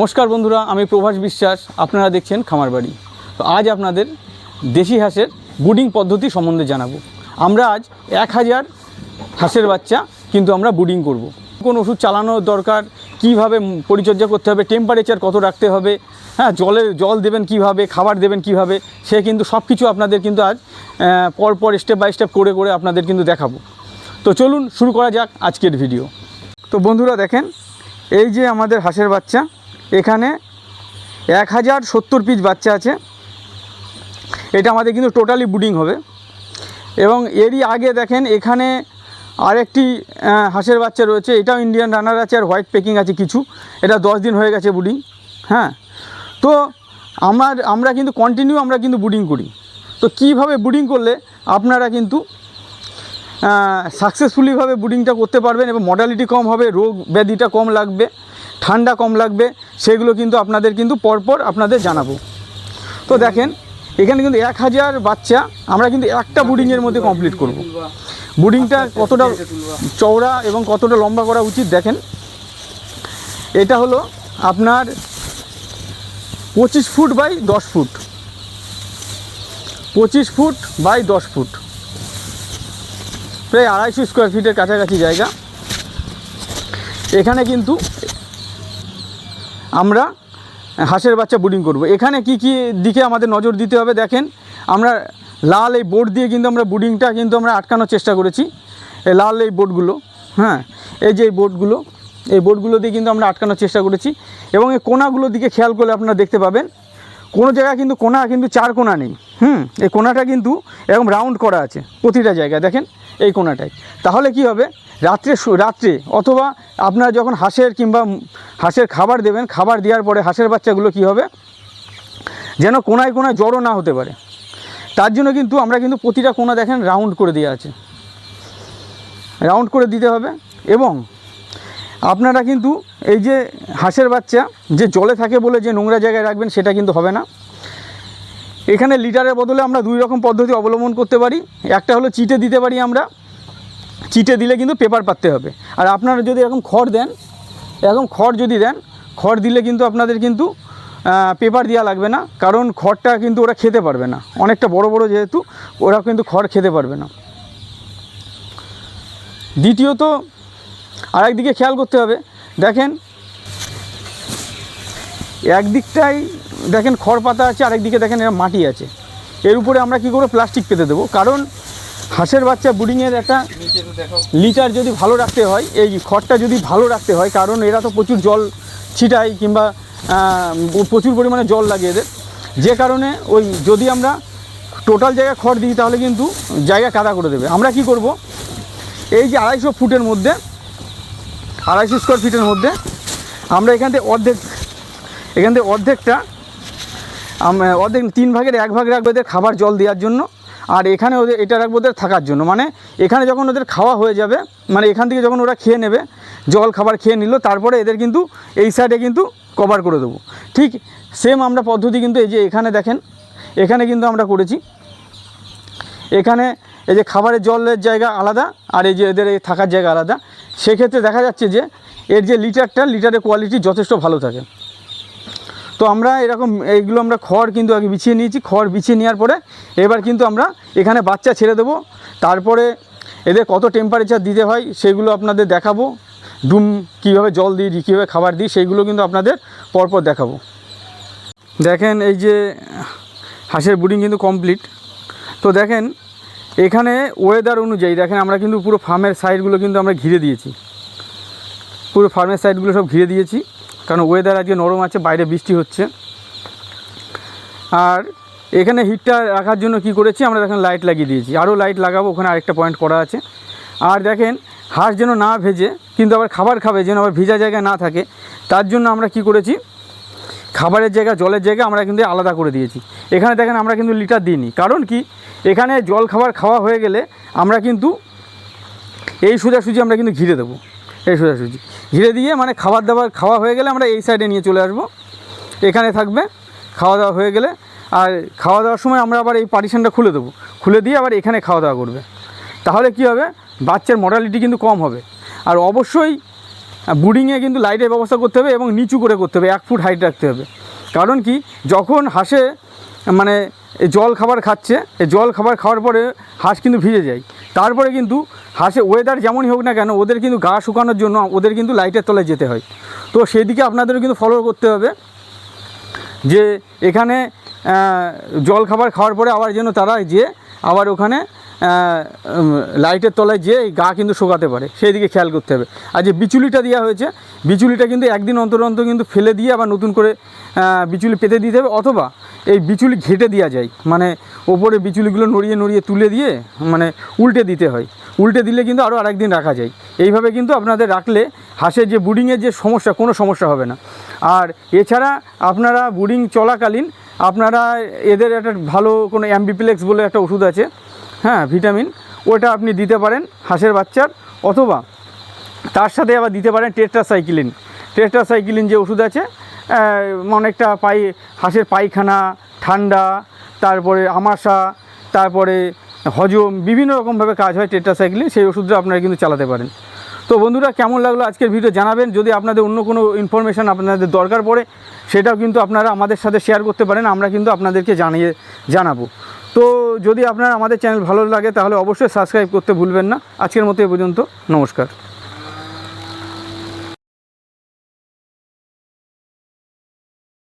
নমস্কার বন্ধুরা, আমি প্রভাস বিশ্বাস, আপনারা দেখছেন খামার বাড়ি তো আজ আপনাদের দেশি হাঁসের বুডিং পদ্ধতি সম্বন্ধে জানাব। আমরা আজ এক হাজার হাঁসের বাচ্চা কিন্তু আমরা বুডিং করব। কোন ওষুধ চালানোর দরকার, কীভাবে পরিচর্যা করতে হবে টেম্পারেচার কত রাখতে হবে হ্যাঁ জলের জল দেবেন কীভাবে, খাবার দেবেন কীভাবে, সে কিন্তু সব কিছু আপনাদের কিন্তু আজ পর পর স্টেপ বাই স্টেপ করে করে আপনাদের কিন্তু দেখাবো। তো চলুন শুরু করা যাক আজকের ভিডিও তো বন্ধুরা দেখেন, এই যে আমাদের হাঁসের বাচ্চা এখানে এক হাজার সত্তর পিস বাচ্চা আছে। এটা আমাদের কিন্তু টোটালি বুডিং হবে। এবং এরই আগে দেখেন, এখানে আরেকটি হাঁসের বাচ্চা রয়েছে। এটাও ইন্ডিয়ান রানার আছে আর হোয়াইট পেকিং আছে কিছু। এটা দশ দিন হয়ে গেছে বুডিং হ্যাঁ। তো আমার, আমরা কিন্তু কন্টিনিউ আমরা কিন্তু বুডিং করি। তো কীভাবে বুডিং করলে আপনারা কিন্তু সাকসেসফুলিভাবে বুডিংটা করতে পারবেন এবং মডালিটি কম হবে, রোগ ব্যাধিটা কম লাগবে, ঠান্ডা কম লাগবে সেগুলো কিন্তু আপনাদের কিন্তু পরপর আপনাদের জানাব। তো দেখেন, এখানে কিন্তু এক হাজার বাচ্চা, আমরা কিন্তু একটা বুডিংয়ের মধ্যে কমপ্লিট করব। বুডিংটা কতটা চওড়া এবং কতটা লম্বা করা উচিত দেখেন। এটা হলো আপনার পঁচিশ ফুট বাই দশ ফুট। পঁচিশ ফুট বাই দশ ফুট। প্রায় আড়াইশো স্কোয়ার ফিটের কাছাকাছি জায়গা। এখানে কিন্তু আমরা হাঁসের বাচ্চা ব্রিডিং করব। এখানে কি কি দিকে আমাদের নজর দিতে হবে দেখেন, আমরা লাল এই বোর্ড দিয়ে কিন্তু আমরা ব্রিডিংটা কিন্তু আমরা আটকানোর চেষ্টা করেছি, এই লাল এই বোর্ডগুলো হ্যাঁ এই যে এই বোর্ডগুলো এই বোর্ডগুলো দিয়ে কিন্তু আমরা আটকানোর চেষ্টা করেছি। এবং এই কোনাগুলোর দিকে খেয়াল করলে আপনারা দেখতে পাবেন কোনো জায়গায় কিন্তু কোনা, কিন্তু চার কোনা নেই। হুম, এই কোনাটা কিন্তু এরকম রাউন্ড করা আছে প্রতিটা জায়গায়, দেখেন এই কোনাটায়। তাহলে কি হবে? রাত্রে রাত্রে অথবা আপনারা যখন হাঁসের কিংবা হাঁসের খাবার দেবেন, খাবার দেওয়ার পরে হাঁসের বাচ্চাগুলো কি হবে? যেন কোনায় কোনায় জড়ো না হতে পারে। তার জন্য কিন্তু আমরা কিন্তু প্রতিটা কোনা দেখেন রাউন্ড করে দেওয়া আছে। রাউন্ড করে দিতে হবে এবং আপনারা কিন্তু এই যে হাঁসের বাচ্চা যে জলে থাকে বলে যে নোংরা জায়গায় রাখবেন সেটা কিন্তু হবে না। এখানে লিটারের বদলে আমরা দুই রকম পদ্ধতি অবলম্বন করতে পারি। একটা হলো চিটে দিতে পারি আমরা। চিটে দিলে কিন্তু পেপার পাততে হবে। আর আপনারা যদি এরকম খড় দেন, এরকম খড় যদি দেন, খড় দিলে কিন্তু আপনাদের কিন্তু পেপার দেওয়া লাগবে না। কারণ খড়টা কিন্তু ওরা খেতে পারবে না। অনেকটা বড় বড় যেহেতু ওরা কিন্তু খড় খেতে পারবে না। দ্বিতীয়ত আরেকদিকে খেয়াল করতে হবে। দেখেন, একদিকটাই দেখেন খড় পাতা আছে, আরেকদিকে দেখেন এরা মাটি আছে। এর উপরে আমরা কি করব? প্লাস্টিক পেতে দেবো। কারণ হাঁসের বাচ্চা বুডিংয়ের একটা লিটার যদি ভালো রাখতে হয়, এই খড়টা যদি ভালো রাখতে হয়, কারণ এরা তো প্রচুর জল ছিটায় কিংবা প্রচুর পরিমাণে জল লাগে এদের। যে কারণে ওই যদি আমরা টোটাল জায়গায় খড় দিই, তাহলে কিন্তু জায়গা কাদা করে দেবে। আমরা কি করব? এই যে আড়াইশো ফুটের মধ্যে আড়াইশো স্কোয়ার ফিটের মধ্যে। আমরা এখান থেকে অর্ধেক, এখান থেকে অর্ধেকটা অর্ধেক তিন ভাগের এক ভাগ রাখব ওদের খাবার জল দেওয়ার জন্য। আর এখানে ওদের, এটা রাখব ওদের থাকার জন্য। মানে এখানে যখন ওদের খাওয়া হয়ে যাবে মানে এখান থেকে যখন ওরা খেয়ে নেবে, জল, খাবার খেয়ে নিল, তারপরে এদের কিন্তু এই সাইডে কিন্তু কভার করে দেবো। ঠিক সেম আমরা পদ্ধতি কিন্তু এই যে এখানে দেখেন, এখানে কিন্তু আমরা করেছি। এখানে এই যে খাবারের জলের জায়গা আলাদা, আর এই যে এদের এই থাকার জায়গা আলাদা। সেক্ষেত্রে দেখা যাচ্ছে যে এর যে লিটারটা, লিটারের কোয়ালিটি যথেষ্ট ভালো থাকে। তো আমরা এরকম এইগুলো আমরা খড় কিন্তু আগে বিছিয়ে নিয়েছি। খড় বিছিয়ে নেওয়ার পরে এবার কিন্তু আমরা এখানে বাচ্চা ছেড়ে দেবো। তারপরে এদের কত টেম্পারেচার দিতে হয় সেগুলো আপনাদের দেখাবো। ডুম কীভাবে জল দিই, কীভাবে খাবার দিই সেইগুলো কিন্তু আপনাদের পরপর দেখাবো। দেখেন এই যে হাঁসের বুডিং কিন্তু কমপ্লিট তো দেখেন এখানে ওয়েদার অনুযায়ী, দেখেন আমরা কিন্তু পুরো ফার্মের সাইডগুলো কিন্তু আমরা ঘিরে দিয়েছি। পুরো ফার্মের সাইডগুলো সব ঘিরে দিয়েছি, কারণ ওয়েদার আজকে নরম আছে, বাইরে বৃষ্টি হচ্ছে। আর এখানে হিটটা রাখার জন্য কি করেছি, আমরা দেখেন লাইট লাগিয়ে দিয়েছি। আরও লাইট লাগাবো, ওখানে আরেকটা পয়েন্ট করা আছে। আর দেখেন, হাঁস যেন না ভেজে, কিন্তু আবার খাবার খাবে, যেন আবার ভিজা জায়গায় না থাকে, তার জন্য আমরা কি করেছি খাবারের জায়গা, জলের জায়গা আমরা কিন্তু আলাদা করে দিয়েছি। এখানে দেখেন আমরা কিন্তু লিটার দিইনি। কারণ কি? এখানে জল খাবার খাওয়া হয়ে গেলে আমরা কিন্তু এই সোজাসুজি আমরা কিন্তু ঘিরে দেবো। এই সোজাসুজি। ঘিরে দিয়ে মানে খাবার দাবার খাওয়া হয়ে গেলে আমরা এই সাইডে নিয়ে চলে আসব। এখানে থাকবে খাওয়া দাওয়া হয়ে গেলে। আর খাওয়া দাওয়ার সময় আমরা আবার এই পার্টিশনটা খুলে দেবো। খুলে দিয়ে আবার এখানে খাওয়া দাওয়া করবে। তাহলে কি হবে? বাচ্চার মর্টালিটি কিন্তু কম হবে। আর অবশ্যই বুডিংয়ে কিন্তু লাইটের ব্যবস্থা করতে হবে এবং নিচু করে করতে হবে, এক ফুট হাইট রাখতে হবে। কারণ কি? যখন হাঁসে মানে জল খাবার খাচ্ছে এই জল খাবার খাওয়ার পরে হাঁস কিন্তু ভিজে যায়। তারপরে কিন্তু হাঁসে ওয়েদার যেমনই হোক না কেন, ওদের কিন্তু গা শুকানোর জন্য ওদের কিন্তু লাইটের তলায় যেতে হয়। তো সেই দিকে আপনাদেরও কিন্তু ফলো করতে হবে যে এখানে জল খাবার খাওয়ার পরে আবার যেন তারা যে আবার ওখানে লাইটের তলায় যে গা কিন্তু শোকাতে পারে সেই দিকে খেয়াল করতে হবে। আর যে বিচুলিটা দেওয়া হয়েছে, বিচুলিটা কিন্তু একদিন অন্তর অন্তর কিন্তু ফেলে দিয়ে আবার নতুন করে বিচুলি পেতে দিতে হবে, অথবা এই বিচুলি ঘেটে দেওয়া যায়। মানে ওপরে বিচুলিগুলো নড়িয়ে নড়িয়ে তুলে দিয়ে মানে উল্টে দিতে হয়। উল্টে দিলে কিন্তু আরও আরেকদিন রাখা যায়। এইভাবে কিন্তু আপনাদের রাখলে হাঁসের যে বুডিংয়ের যে সমস্যা, কোনো সমস্যা হবে না। আর এছাড়া আপনারা বুডিং চলাকালীন, আপনারা এদের একটা ভালো কোনো অ্যাম্বিপ্লেক্স বলে একটা ওষুধ আছে হ্যাঁ ভিটামিন। ওটা আপনি দিতে পারেন হাঁসের বাচ্চার, অথবা তার সাথে আবার দিতে পারেন টেট্রাসাইক্লিন। টেট্রাসাইক্লিন যে ওষুধ আছে অনেকটা পাই, হাঁসের পায়খানা, ঠান্ডা, তারপরে আমাশা, তারপরে হজম, বিভিন্ন রকমভাবে কাজ হয় টেট্রাসাইক্লিন, সেই ওষুধটা আপনারা কিন্তু চালাতে পারেন। তো বন্ধুরা, কেমন লাগল আজকের ভিডিও জানাবেন? যদি আপনাদের অন্য কোনো ইনফরমেশান আপনাদের দরকার পড়ে, সেটাও কিন্তু আপনারা আমাদের সাথে শেয়ার করতে পারেন, আমরা কিন্তু আপনাদেরকে জানিয়ে জানাব। তো যদি আপনার আমাদের চ্যানেল ভালো লাগে তাহলে অবশ্যই সাবস্ক্রাইব করতে ভুলবেন না। আজকের মতো এ পর্যন্ত। নমস্কার।